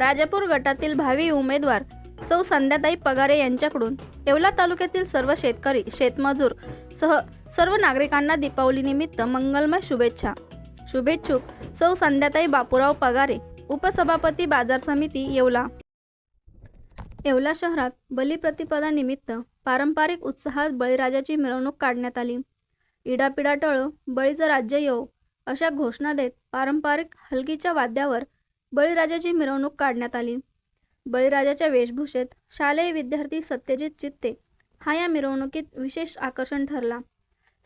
राजापूर गटातील भावी उमेदवार सौ संध्याताई पगारे यांच्याकडून येवला तालुक्यातील सर्व शेतकरी शेतमजूर सह सर्व नागरिकांना दीपावलीनिमित्त मंगलमय शुभेच्छा. शुभेच्छुक सौ संध्याताई बापूराव पगारे उपसभापती बाजार समिती येवला. येवला शहरात बलिप्रतिपदानिमित्त पारंपरिक उत्साहात बळीराजाची मिरवणूक काढण्यात आली. इडापिडा टळो बळीचं राज्य येऊ अशा घोषणा देत पारंपरिक हलकीच्या वाद्यावर बळीराजाची मिरवणूक काढण्यात आली. बळीराजाच्या वेशभूषेत शालेय विद्यार्थी सत्यजित चित्ते हा या मिरवणुकीत विशेष आकर्षण ठरला.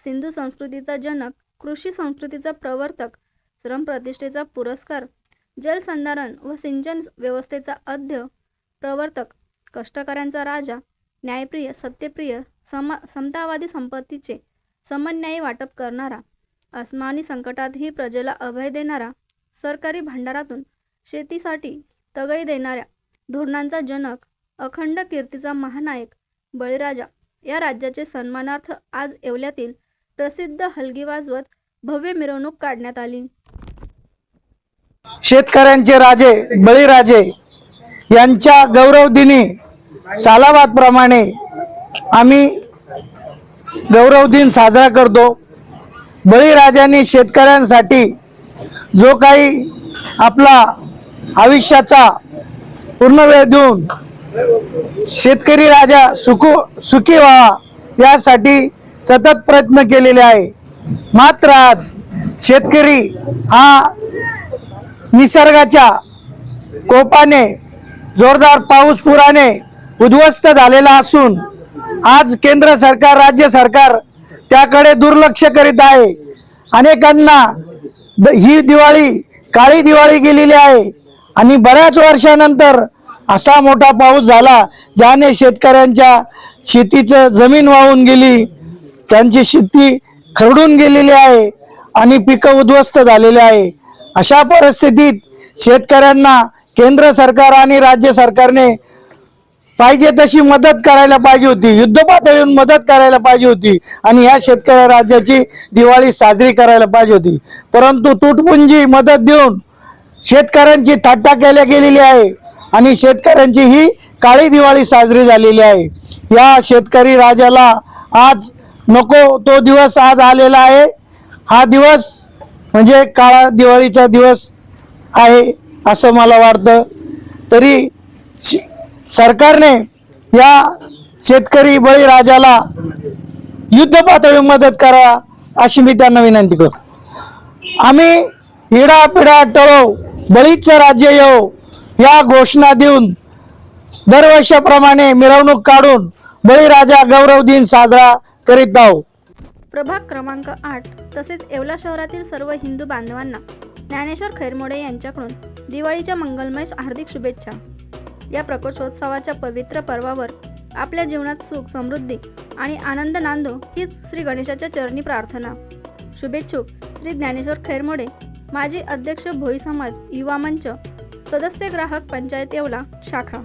सिंधू संस्कृतीचा जनक कृषी संस्कृतीचा प्रवर्तक श्रमप्रतिष्ठेचा पुरस्कार जलसंधारण व सिंचन व्यवस्थेचा अध्य प्रवर्तक कष्टकऱ्यांचा राजा न्यायप्रिय सत्यप्रिय समा समतावादी संपत्तीचे समन्यायी वाटप करणारा अस्मानी संकटातही प्रजेला अभय देणारा सरकारी भांडारातून शेतीसाठी तगई देणाऱ्या धोरणांचा जनक अखंड कीर्तीचा महानायक बळीराजा या राज्याचे सन्मानार्थ आज येवल्यातील प्रसिद्ध हलगी वाजवत भव्य मिरवणूक काढण्यात आली. शेतकऱ्यांचे राजे बळीराजे यांच्या गौरवदिनी सालाबादप्रमाणे आम्ही गौरव दिन साजरा करतो. बळीराजांनी शेतकऱ्यांसाठी जो काही आपला आयुष्याचा पूर्ण वेळ देऊन शेतकरी राजा सुखू सुखी व्हावा यासाठी सतत प्रयत्न केलेले आहे. मात्र आज शेतकरी हा निसर्गाच्या कोपाने जोरदार पाऊस पुराने उद्ध्वस्त झालेला असून आज केंद्र सरकार राज्य सरकार त्याकडे दुर्लक्ष करीत आहे. अनेकांना द- ही दिवाळी काळी दिवाळी गेलेली आहे. आणि बऱ्याच वर्षानंतर असा मोठा पाऊस झाला ज्याने शेतकऱ्यांच्या शेतीचं जमीन वाहून गेली त्यांची शेती खरडून गेलेली आहे आणि पिकं उद्ध्वस्त झालेली आहे. अशा परिस्थितीत शेतकऱ्यांना केंद्र सरकार आणि राज्य सरकारने पाहिजे तशी मदत करायला पाहिजे होती. युद्ध पातळीवर मदत करायला पाहिजे होती आणि या शेतकऱ्या राज्याची दिवाळी साजरी करायला पाहिजे होती. परंतु तुटपुंजी मदत देऊन शेतकऱ्यांची थट्टा केल्या गेलेली आहे आणि शेतकऱ्यांची ही काळी दिवाळी साजरी झालेली आहे. या शेतकरी राजाला आज नको तो दिवस आज आलेला आहे. हा दिवस म्हणजे काळा दिवाळीचा दिवस आहे असं मला वाटतं. तरी श- सरकारने या शेतकरी बळीराजाला युद्ध पातळीवर मदत करा अशी मी त्यांना विनंती करतो. आम्ही हिडा टळव बळीचं राज्य येऊ या घोषणा देऊन दरवर्षाप्रमाणे मिरवणूक काढून बळीराजा गौरव दिन साजरा करीत आहोत प्रभाग क्रमांक आठ तसेच येवला शहरातील सर्व हिंदू बांधवांना ज्ञानेश्वर खैरमोडे यांच्याकडून दिवाळीच्या मंगलमय हार्दिक शुभेच्छा. या प्रकोशोत्सवाच्या पवित्र पर्वावर आपल्या जीवनात सुख समृद्धी आणि आनंद नांदो हीच श्री गणेशाच्या चरणी प्रार्थना. शुभेच्छुक श्री ज्ञानेश्वर खैरमोडे. माजी अध्यक्ष भोई समाज युवा मंच सदस्य ग्राहक पंचायत येवला शाखा